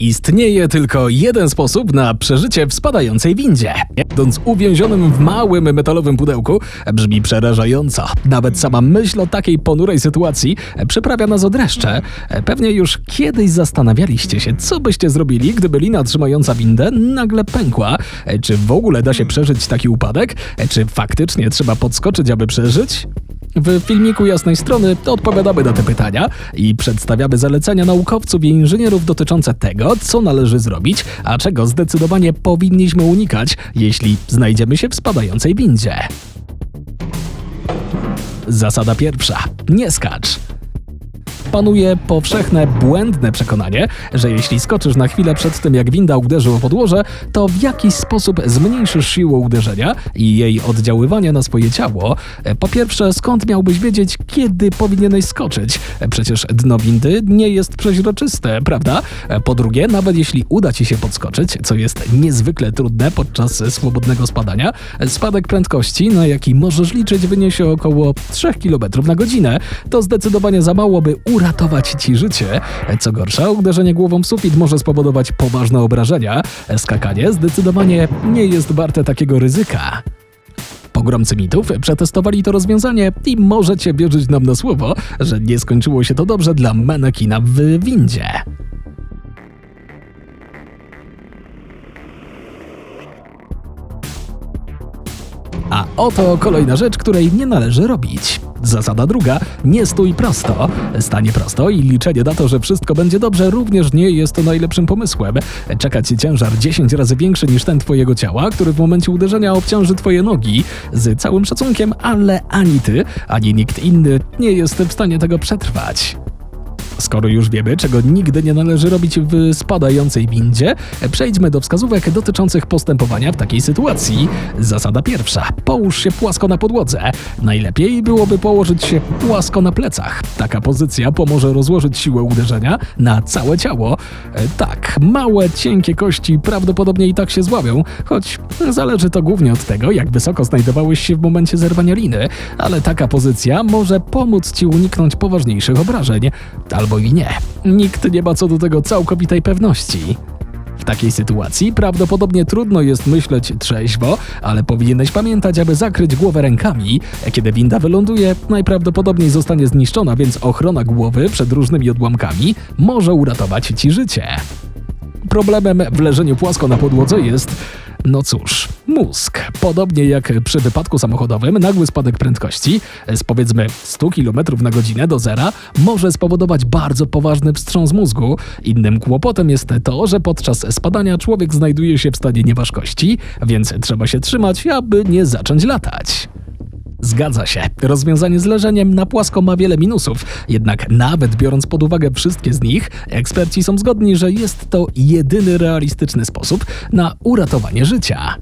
Istnieje tylko jeden sposób na przeżycie w spadającej windzie. Będąc uwięzionym w małym metalowym pudełku, brzmi przerażająco. Nawet sama myśl o takiej ponurej sytuacji przyprawia nas o dreszcze. Pewnie już kiedyś zastanawialiście się, co byście zrobili, gdyby lina trzymająca windę nagle pękła. Czy w ogóle da się przeżyć taki upadek? Czy faktycznie trzeba podskoczyć, aby przeżyć? W filmiku Jasnej Strony odpowiadamy na te pytania i przedstawiamy zalecenia naukowców i inżynierów dotyczące tego, co należy zrobić, a czego zdecydowanie powinniśmy unikać, jeśli znajdziemy się w spadającej windzie. Zasada pierwsza. Nie skacz. Panuje powszechne, błędne przekonanie, że jeśli skoczysz na chwilę przed tym, jak winda uderzy o podłoże, to w jakiś sposób zmniejszysz siłę uderzenia i jej oddziaływania na swoje ciało. Po pierwsze, skąd miałbyś wiedzieć, kiedy powinieneś skoczyć? Przecież dno windy nie jest przeźroczyste, prawda? Po drugie, nawet jeśli uda ci się podskoczyć, co jest niezwykle trudne podczas swobodnego spadania, spadek prędkości, na jaki możesz liczyć, wyniesie około 3 km na godzinę. To zdecydowanie za mało, by uratować ci życie. Co gorsza, uderzenie głową w sufit może spowodować poważne obrażenia. Skakanie zdecydowanie nie jest warte takiego ryzyka. Pogromcy mitów przetestowali to rozwiązanie i możecie wierzyć nam na słowo, że nie skończyło się to dobrze dla manekina w windzie. A oto kolejna rzecz, której nie należy robić. Zasada druga, nie stój prosto. Stanie prosto i liczenie na to, że wszystko będzie dobrze, również nie jest najlepszym pomysłem. Czeka ci ciężar 10 razy większy niż ten twojego ciała, który w momencie uderzenia obciąży twoje nogi. Z całym szacunkiem, ale ani ty, ani nikt inny nie jest w stanie tego przetrwać. Skoro już wiemy, czego nigdy nie należy robić w spadającej windzie, przejdźmy do wskazówek dotyczących postępowania w takiej sytuacji. Zasada pierwsza. Połóż się płasko na podłodze. Najlepiej byłoby położyć się płasko na plecach. Taka pozycja pomoże rozłożyć siłę uderzenia na całe ciało. E, Tak, małe, cienkie kości prawdopodobnie i tak się złabią, choć zależy to głównie od tego, jak wysoko znajdowałeś się w momencie zerwania liny, ale taka pozycja może pomóc ci uniknąć poważniejszych obrażeń. Albo i nie. Nikt nie ma co do tego całkowitej pewności. W takiej sytuacji prawdopodobnie trudno jest myśleć trzeźwo, ale powinieneś pamiętać, aby zakryć głowę rękami. Kiedy winda wyląduje, najprawdopodobniej zostanie zniszczona, więc ochrona głowy przed różnymi odłamkami może uratować ci życie. Problemem w leżeniu płasko na podłodze jest, no cóż, mózg. Podobnie jak przy wypadku samochodowym, nagły spadek prędkości z powiedzmy 100 km na godzinę do zera może spowodować bardzo poważny wstrząs mózgu. Innym kłopotem jest to, że podczas spadania człowiek znajduje się w stanie nieważkości, więc trzeba się trzymać, aby nie zacząć latać. Zgadza się. Rozwiązanie z leżeniem na płasko ma wiele minusów, jednak nawet biorąc pod uwagę wszystkie z nich, eksperci są zgodni, że jest to jedyny realistyczny sposób na uratowanie życia.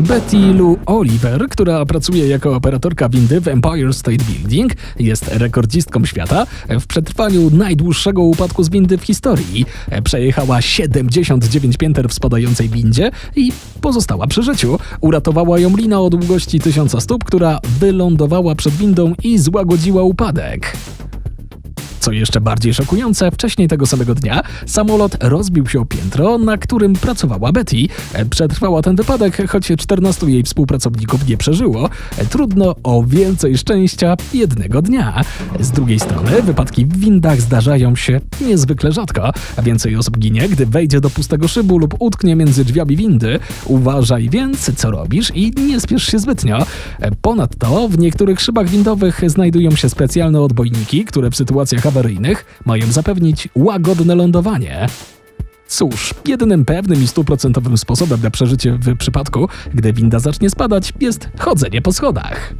Betty Lou Oliver, która pracuje jako operatorka windy w Empire State Building, jest rekordzistką świata w przetrwaniu najdłuższego upadku z windy w historii. Przejechała 79 pięter w spadającej windzie i pozostała przy życiu. Uratowała ją lina o długości 1000 stóp, która wylądowała przed windą i złagodziła upadek. Co jeszcze bardziej szokujące, wcześniej tego samego dnia samolot rozbił się o piętro, na którym pracowała Betty. Przetrwała ten wypadek, choć 14 jej współpracowników nie przeżyło. Trudno o więcej szczęścia jednego dnia. Z drugiej strony, wypadki w windach zdarzają się niezwykle rzadko. Więcej osób ginie, gdy wejdzie do pustego szybu lub utknie między drzwiami windy. Uważaj więc, co robisz i nie spiesz się zbytnio. Ponadto w niektórych szybach windowych znajdują się specjalne odbojniki, które w sytuacjach awaryjnych mają zapewnić łagodne lądowanie. Cóż, jedynym pewnym i stuprocentowym sposobem na przeżycie w przypadku, gdy winda zacznie spadać, jest chodzenie po schodach.